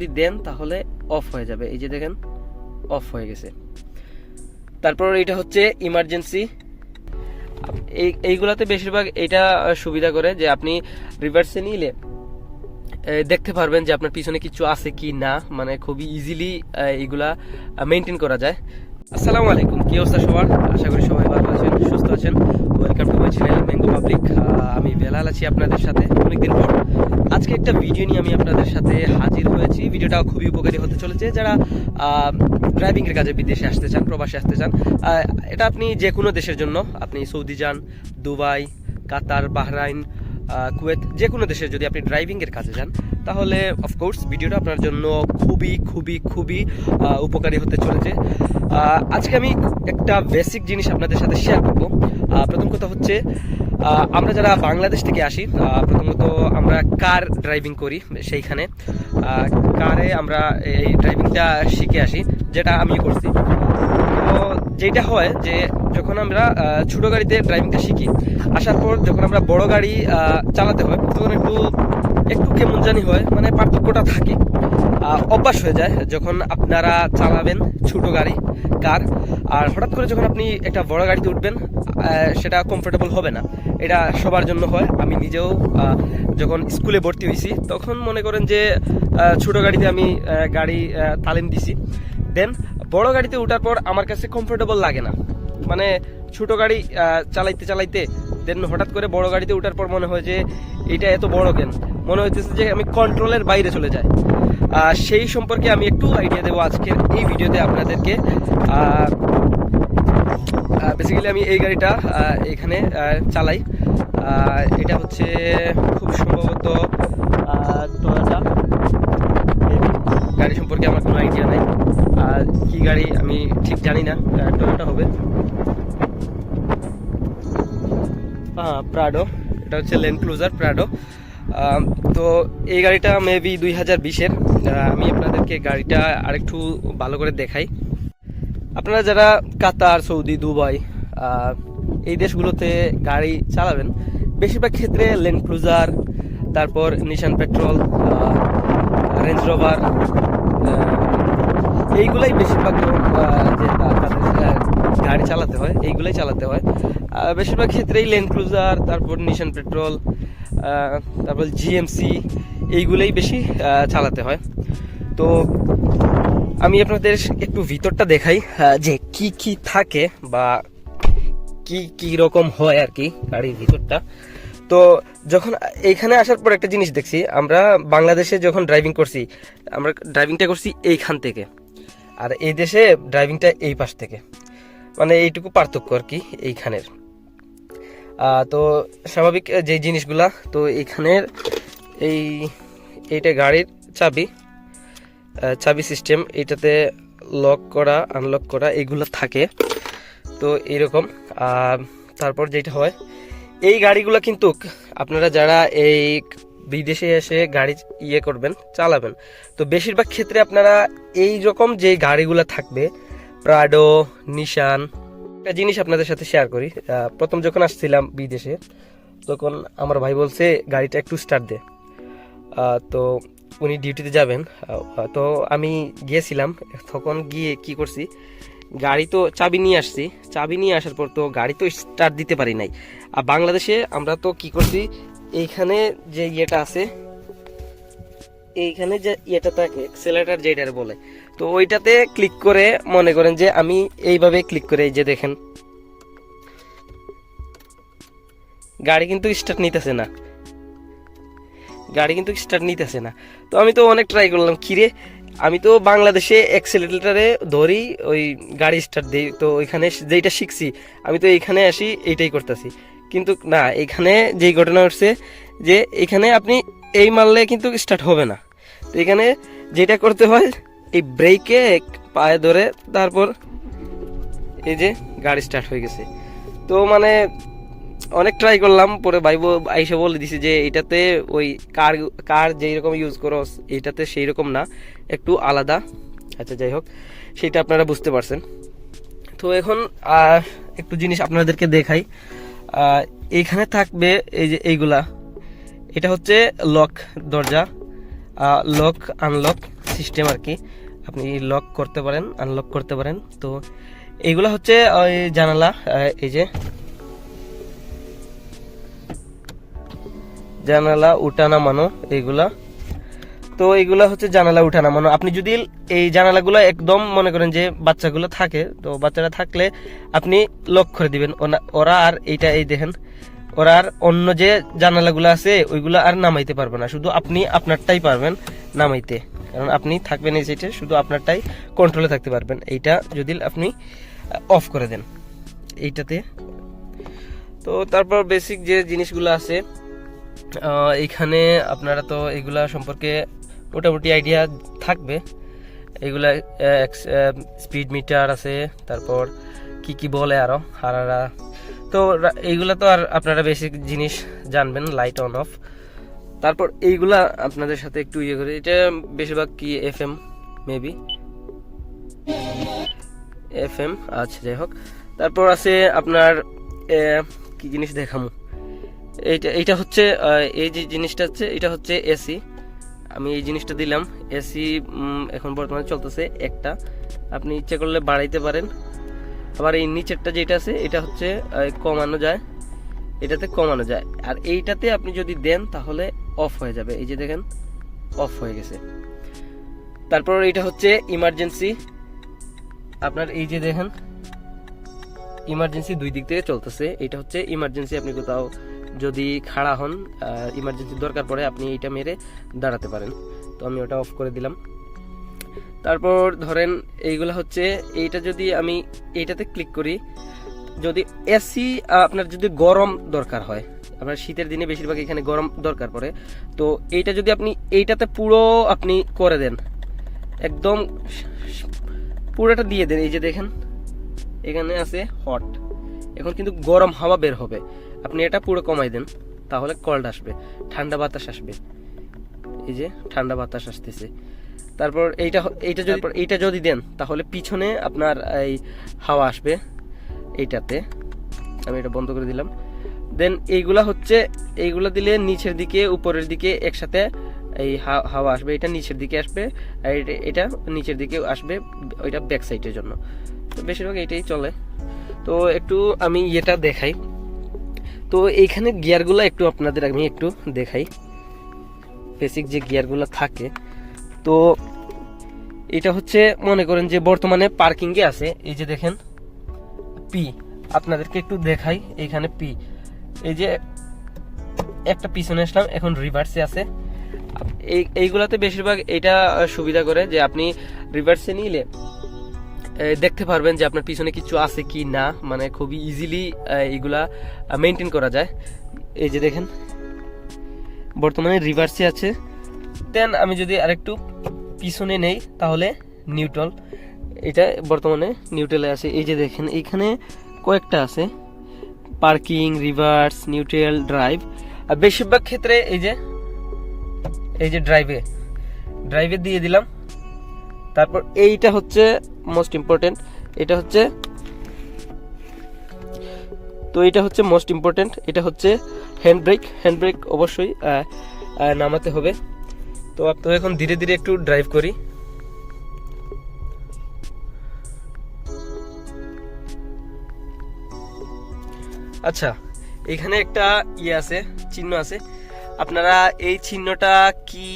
যদি দেন, তাহলে অফ হয়ে যাবে। এই যে দেখেন অফ হয়ে গেছে। তারপর এটা হচ্ছে ইমার্জেন্সি এই, এইগুলাতে বেশিরভাগ এটা সুবিধা করে যে আপনি রিভার্সে নিলে দেখতে পারবেন যে আপনার পিছনে কিছু আছে কি না। মানে খুবই ইজিলি এইগুলা মেনটেন করা যায়। আসসালামু আলাইকুম। কি অবস্থা সবার? আশা করি সবাই ভালো আছেন, সুস্থ আছেন। মাই চ্যানেল পাবলিক আমি বেলাল আছি আপনাদের সাথে অনেকদিন পর। আজকে একটা ভিডিও নিয়ে আমি আপনাদের সাথে হাজির হয়েছি। ভিডিওটা খুবই উপকারী হতে চলেছে। যারা ড্রাইভিং এর কাজে বিদেশে আসতে চান, প্রবাসে আসতে চান এটা আপনি যে কোনো দেশের জন্য, আপনি সৌদি যান, দুবাই, কাতার, বাহরাইন কুয়েত যে কোনো দেশের যদি আপনি ড্রাইভিং এর কাজে যান, তাহলে অফকোর্স ভিডিওটা আপনার জন্য খুবই খুবই খুবই উপকারী হতে চলেছে। আজকে আমি একটা বেসিক জিনিস আপনাদের সাথে শেয়ার করব। প্রথম কথা হচ্ছে আমরা যারা বাংলাদেশ থেকে আসি প্রথমত আমরা কার ড্রাইভিং করি সেইখানে। কারে আমরা এই ড্রাইভিংটা শিখে আসি, যেটা আমি করছি। যেটা হয় যে যখন আমরা ছোট গাড়িতে ড্রাইভিংটা শিখি, আসার পর যখন আমরা বড় গাড়ি চালাতে হয়, তখন একটু একটু কেমন জানি হয় মানে পার্থক্যটা থাকে। অভ্যাস হয়ে যায় যখন আপনারা চালাবেন ছোট গাড়ি কার আর হঠাৎ করে যখন আপনি একটা বড় গাড়িতে উঠবেন সেটা কমফোর্টেবল হবে না। এটা সবার জন্য হয়। আমি নিজেও যখন স্কুলে ভর্তি হয়েছি, তখন মনে করেন যে ছোট গাড়িতে আমি গাড়ি তালিম দিছি। দেন বড় গাড়িতে ওঠার পর আমার কাছে কমফোর্টেবল লাগে না। মানে ছোট গাড়ি চালাইতে চালাইতে দেন হঠাৎ করে বড় গাড়িতে ওঠার পর মনে হয় যে এটা এত বড় কেন? মনে হইতেছে যে আমি কন্ট্রোলের বাইরে চলে যাই। সেই সম্পর্কে আমি একটু আইডিয়া দেবো আজকের এই ভিডিওতে আপনাদেরকে। বেসিক্যালি আমি এই গাড়িটা এখানে চালাই। এটা হচ্ছে খুব সম্ভবত গাড়ি সম্পর্কে আমার কোনো আইডিয়া নাই। আর কি গাড়ি আমি ঠিক জানি না টয়োটা হবে। হ্যাঁ প্রাডো এটা হচ্ছে লেন ক্লুজার প্রাডো তো এই গাড়িটা মেবি দুই হাজার বিশের। আমি আপনাদেরকে গাড়িটা আরেকটু ভালো করে দেখাই। আপনারা যারা কাতার, সৌদি, দুবাই এই দেশগুলোতে গাড়ি চালাবেন, বেশিরভাগ ক্ষেত্রে লেন ক্লুজার তারপর নিশান পেট্রোল রেঞ্জ রোভার এইগুলাই বেশিরভাগ গাড়ি চালাতে হয়, এইগুলাই চালাতে হয়। বেশিরভাগ ক্ষেত্রেই লেন ক্রুজার তারপর নিশান পেট্রোল তারপর জিএমসি এইগুলোই বেশি চালাতে হয়। তো আমি আপনাদের একটু ভিতরটা দেখাই যে কি কি থাকে বা কি কি রকম হয় আর কি গাড়ির ভিতরটা। তো যখন এইখানে আসার পর একটা জিনিস দেখছি, আমরা বাংলাদেশে যখন ড্রাইভিং করছি, আমরা ড্রাইভিংটা করছি এইখান থেকে। আর এই দেশে ড্রাইভিংটা এই পাশ থেকে। মানে এইটুকু পার্থক্য আর কি এইখানের। তো স্বাভাবিক যে জিনিসগুলা, তো এইখানের এই, এইটা গাড়ির চাবি চাবি সিস্টেম এটাতে লক করা আনলক করা এগুলো থাকে। তো এইরকম তারপর যেটা হয়, এই গাড়িগুলো কিন্তু আপনারা যারা এই বিদেশে এসে গাড়ি ইয়ে করবেন, চালাবেন। তো বেশিরভাগ ক্ষেত্রে আপনারা এই রকম যে গাড়িগুলো থাকবে প্রাডো নিশান একটা জিনিস আপনাদের সাথে শেয়ার করি। প্রথম যখন আসছিলাম বিদেশে, তখন আমার ভাই বলছে, গাড়িটা একটু স্টার্ট দে। তো উনি ডিউটিতে যাবেন। তো আমি গিয়েছিলাম, তখন গিয়ে কি করছি, গাড়ি তো চাবি নিয়ে আসছি। চাবি নিয়ে আসার পর তো গাড়ি তো স্টার্ট দিতে পারি নাই। আর বাংলাদেশে আমরা তো কি করছি এইখানে যে ইয়েটা আছে, এইখানে যে ইয়েটা থাকে এক্সেলেটার যেটার বলে। তো ওইটাতে ক্লিক করে মনে করেন যে আমি এইভাবে ক্লিক করে এই যে দেখেন। গাড়ি কিন্তু স্টার্ট নিতেছে না। গাড়ি কিন্তু স্টার্ট নিতেছে না। তো আমি তো অনেক ট্রাই করলাম কিরে আমি তো বাংলাদেশে অ্যাক্সেলেটারে ধরি, ওই গাড়ি স্টার্ট দিই, তো ওইখানে যেইটা শিখছি, আমি তো এইখানে আসি, এইটাই করতেছি। কিন্তু না, এখানে যেই ঘটনা ঘটছে, যে এখানে আপনি এই মারলে কিন্তু স্টার্ট হবে না। তো এখানে যেটা করতে হয়, এই ব্রেকে পায়ে ধরে তারপর এই যে গাড়ি স্টার্ট হয়ে গেছে। তো মানে অনেক ট্রাই করলাম, পরে ভাই আইসা বলে দিছে যে এটাতে ওই কার কার যেই রকম ইউজ করো এইটাতে সেই রকম না, একটু আলাদা। আচ্ছা যাই হোক, সেটা আপনারা বুঝতে পারছেন। তো এখন একটু জিনিস আপনাদেরকে দেখাই। আহ, এইখানে থাকবে এই যে এইগুলা। এটা হচ্ছে লক দরজা। লক আনলক সিস্টেম আর কি। আপনি লক করতে পারেন আনলক করতে পারেন। তো এইগুলা হচ্ছে ওই জানালা এই যে। জানালা উঠা নামানো এইগুলা। তো এইগুলা হচ্ছে জানালা উঠা নামানো আপনি যদি এই জানালাগুলো একদম মনে করেন যে বাচ্চাগুলো থাকে, তো বাচ্চারা থাকলে আপনি লক করে দিবেন। ওরা আর এইটা, এই দেখেন, ওরা আর অন্য যে জানালাগুলো আছে, ওইগুলো আর নামাইতে পারবে না। শুধু আপনি আপনারটাই পারবেন নামাইতে। কারণ আপনি থাকবেন এই সাইডে শুধু আপনারটাই কন্ট্রোলে থাকতে পারবেন। এইটা যদি আপনি অফ করে দেন। এইটাতে। তো তারপর বেসিক যে জিনিসগুলো আছে এইখানে আপনারা তো এগুলা সম্পর্কে মোটামুটি আইডিয়া থাকবে। এগুলা স্পিড মিটার আছে, তারপর কি কি বলে আরও, হারারা। তো এইগুলা তো আর আপনারা বেসিক জিনিস জানবেন লাইট অন অফ তারপর এইগুলা আপনাদের সাথে একটু ইয়ে করে, এটা বেশিরভাগ কি F M maybe F M আচ্ছা যাই হোক। তারপর আছে আপনার কি জিনিস দেখামু? এইটা এইটা হচ্ছে এই যে জিনিসটা হচ্ছে, এটা হচ্ছে এসি আমি এই জিনিসটা দিলাম। এসি এখন বর্তমানে চলতেছে একটা। আপনি ইচ্ছে করলে বাড়াইতে পারেন। আবার এই নিচেরটা যেটা আছে, এটা হচ্ছে কমানো যায়। এটাতে কমানো যায়। আর এইটাতে আপনি যদি দেন, তাহলে অফ হয়ে যাবে। এই যে দেখেন অফ হয়ে গেছে। তারপর এটা হচ্ছে ইমার্জেন্সি আপনার এই যে দেখেন ইমার্জেন্সি দুই দিক থেকে চলতেছে। এটা হচ্ছে ইমার্জেন্সি আপনি কোথাও যদি খাড়া হন ইমার্জেন্সি দরকার পড়ে, আপনি এইটা মেরে দাঁড়াতে পারেন। তো আমি ওটা অফ করে দিলাম। তারপর ধরেন এইগুলো হচ্ছে, এইটা যদি আমি এইটাতে ক্লিক করি, যদি এসি আপনার যদি গরম দরকার হয়, আপনার শীতের দিনে বেশিরভাগ এখানে গরম দরকার পড়ে, তো এইটা যদি আপনি এইটাতে পুরো আপনি করে দেন, একদম পুরোটা দিয়ে দেন, এই যে দেখেন, এখানে আছে হট এখন কিন্তু গরম হাওয়া বের হবে। আপনি এটা পুরো কমাই দেন তাহলে কল্ড আসবে ঠান্ডা বাতাস আসবে। এই যে ঠান্ডা বাতাস আসতেছে। তারপর এইটা এইটা যদি এইটা যদি দেন তাহলে পিছনে আপনার এই হাওয়া আসবে এইটাতে। আমি এটা বন্ধ করে দিলাম। দেন এইগুলা হচ্ছে এইগুলা দিলে নিচের দিকে উপরের দিকে একসাথে এই হাওয়া আসবে এটা নিচের দিকে আসবে আর এটা- এটা নিচের দিকে আসবে ওইটা ব্যাক সাইডের জন্য। তো বেশিরভাগ এটাই চলে। তো একটু আমি ইয়েটা দেখাই। তো এইখানে গিয়ারগুলো একটু আপনাদের আমি একটু দেখাই। বেসিক যে গিয়ারগুলো থাকে। তো এটা হচ্ছে, মনে করেন যে বর্তমানে পার্কিংয়ে আছে। এই যে দেখেন পি আপনাদেরকে একটু দেখাই এইখানে পি এই যে একটা পিছনে আসলাম, এখন রিভার্সে আছে। এই, এইগুলাতে বেশিরভাগ এটা সুবিধা করে যে আপনি রিভার্সে নিলে দেখতে পারবেন যে আপনার পিছনে কিছু আছে কি না। মানে খুবই ইজিলি এইগুলা মেনটেন করা যায়। এই যে দেখেন, বর্তমানে রিভার্সে আছে। দেন আমি যদি আরেকটু পিছনে নেই, তাহলে নিউট্রাল এটা বর্তমানে নিউট্রালে আছে। এই যে দেখেন এইখানে কয়েকটা আছে। পার্কিং রিভার্স নিউট্রাল ড্রাইভ আর বেশিরভাগ ক্ষেত্রে এই যে এই যে ড্রাইভে ড্রাইভে দিয়ে দিলাম। তারপর এইটা হচ্ছে মোস্ট ইম্পর্টেন্ট এটা হচ্ছে তো এটা হচ্ছে মোস্ট ইম্পর্টেন্ট এটা হচ্ছে হ্যান্ড ব্রেক হ্যান্ড ব্রেক অবশ্যই নামাতে হবে। তো তো এখন ধীরে ধীরে একটু ড্রাইভ করি। আচ্ছা এখানে একটা ইয়ে আছে, চিহ্ন আছে। আপনারা এই চিহ্নটা কি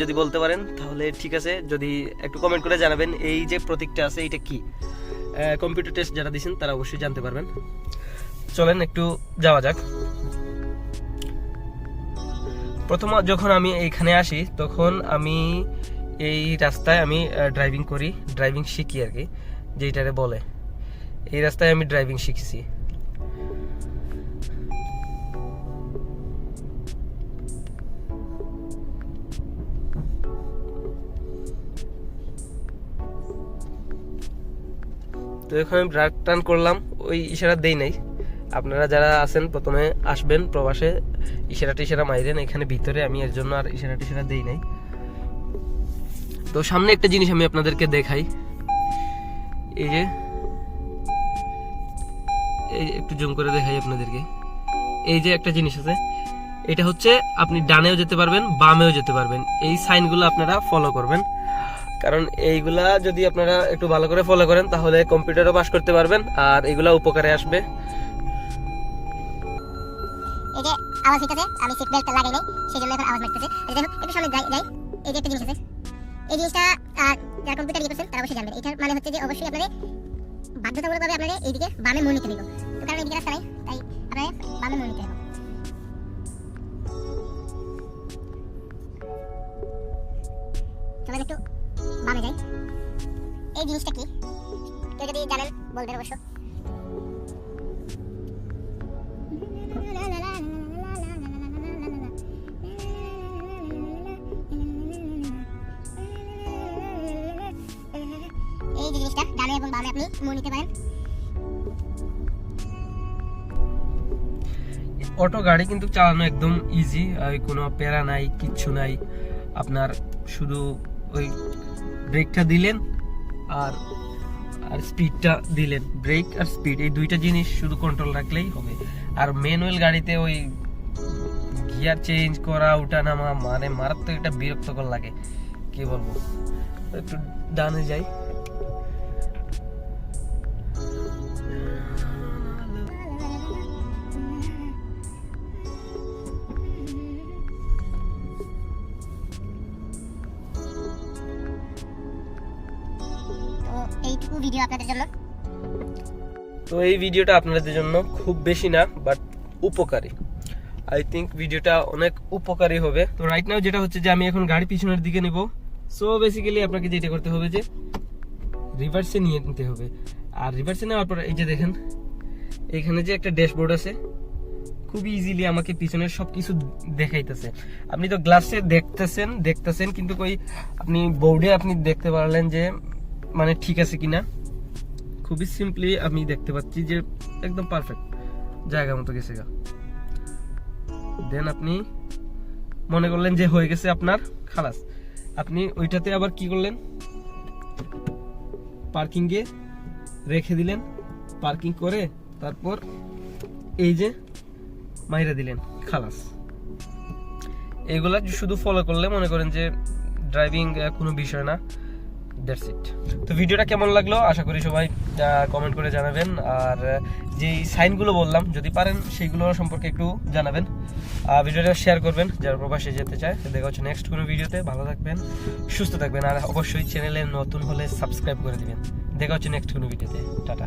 যদি বলতে পারেন, তাহলে ঠিক আছে। যদি একটু কমেন্ট করে জানাবেন, এই যে প্রতীকটা আছে এটা কি? কম্পিউটার টেস্ট যারা দিয়েছেন তারা অবশ্যই জানতে পারবেন। চলেন একটু যাওয়া যাক। প্রথম, যখন আমি এইখানে আসি, তখন আমি এই রাস্তায় আমি ড্রাইভিং করি। ড্রাইভিং শিখি আর কি যেটারে বলে। এই রাস্তায় আমি ড্রাইভিং শিখেছি। তো এখন আমি ব্রাক টান করলাম, ওই ইশারা দেই নাই। আপনারা যারা আছেন, প্রথমে আসবেন প্রবাসে ইশারা টিশারা মাইরেন, এখানে ভিতরে আমি এর জন্য আর ইশারা টিশারা দেই নাই। তো সামনে একটা জিনিস আমি আপনাদেরকে দেখাই। এই যে, এই একটু জুম করে দেখাই আপনাদেরকে। এই যে একটা জিনিস আছে, এটা হচ্ছে আপনি ডানেও যেতে পারবেন, বামেও যেতে পারবেন। এই সাইনগুলো আপনারা ফলো করবেন। কারণ এইগুলা যদি আপনারা একটু ভালো করে ফলো করেন, তাহলে কম্পিউটারও পাস করতে পারবেন, আর এগুলা উপকারে আসবে। একটু। বামে যাই। এই জিনিসটা কি? কেউ যদি জানেন, বলবেন অবশ্য। এই জিনিসটা, ডানে এবং বামে আপনি নিতে পারেন। অটো গাড়ি কিন্তু চালানো একদম ইজি কোনো প্যারা নাই, কিচ্ছু নাই। আপনার শুধু ওই ব্রেকটা দিলেন আর আর স্পিডটা দিলেন। ব্রেক আর স্পিড এই দুইটা জিনিস শুধু কন্ট্রোল রাখলেই হবে। আর ম্যানুয়াল গাড়িতে ওই গিয়ার চেঞ্জ করা ওঠা নামা মানে মারাত্মক একটা বিরক্তকর লাগে। কি বলব? একটু ডানে যাই। ভিডিও আপনাদের জন্য। তো এই ভিডিওটা আপনাদের জন্য খুব বেশি না বাট উপকারী। আই থিঙ্ক ভিডিওটা অনেক উপকারী হবে। তো রাইট নাও যেটা হচ্ছে যে আমি এখন গাড়ি পিছনের দিকে নেব। সো বেসিক্যালি আপনাকে যেটা করতে হবে যে রিভার্সে নিয়ে নিতে হবে। আর রিভার্সে নেওয়ার পর এই যে দেখেন, এখানে যে একটা ড্যাশবোর্ড আছে, খুব ইজিলি আমাকে পিছনের সব কিছু দেখাইতেছে। আপনি তো গ্লাসে দেখতেছেন দেখতেছেন, কিন্তু কই আপনি বোর্ডে আপনি দেখতে পারলেন যে মানে ঠিক আছে কিনা? খুবই সিম্পলি আমি দেখতে পাচ্ছি যে একদম পারফেক্ট জায়গা মতো গেছে গা। দেন আপনি মনে করলেন যে হয়ে গেছে আপনার খালাস। আপনি ওইটাতে আবার কি করলেন? পার্কিংয়ে রেখে দিলেন। পার্কিং করে তারপর এই যে মাইরা দিলেন খালাস। এগুলা শুধু ফলো করলে মনে করেন যে ড্রাইভিং কোনো বিষয় না। দ্যাটস ইট তো ভিডিওটা কেমন লাগল? আশা করি সবাই কমেন্ট করে জানাবেন। আর যেই সাইনগুলো বললাম, যদি পারেন, সেইগুলো সম্পর্কে একটু জানাবেন। আর ভিডিওটা শেয়ার করবেন, যারা প্রবাসে যেতে চায়। দেখা হচ্ছে নেক্সট কোনো ভিডিওতে। ভালো থাকবেন, সুস্থ থাকবেন। আর অবশ্যই চ্যানেলে নতুন হলে সাবস্ক্রাইব করে দিবেন। দেখা হচ্ছে নেক্সট কোনো ভিডিওতে। টাটা।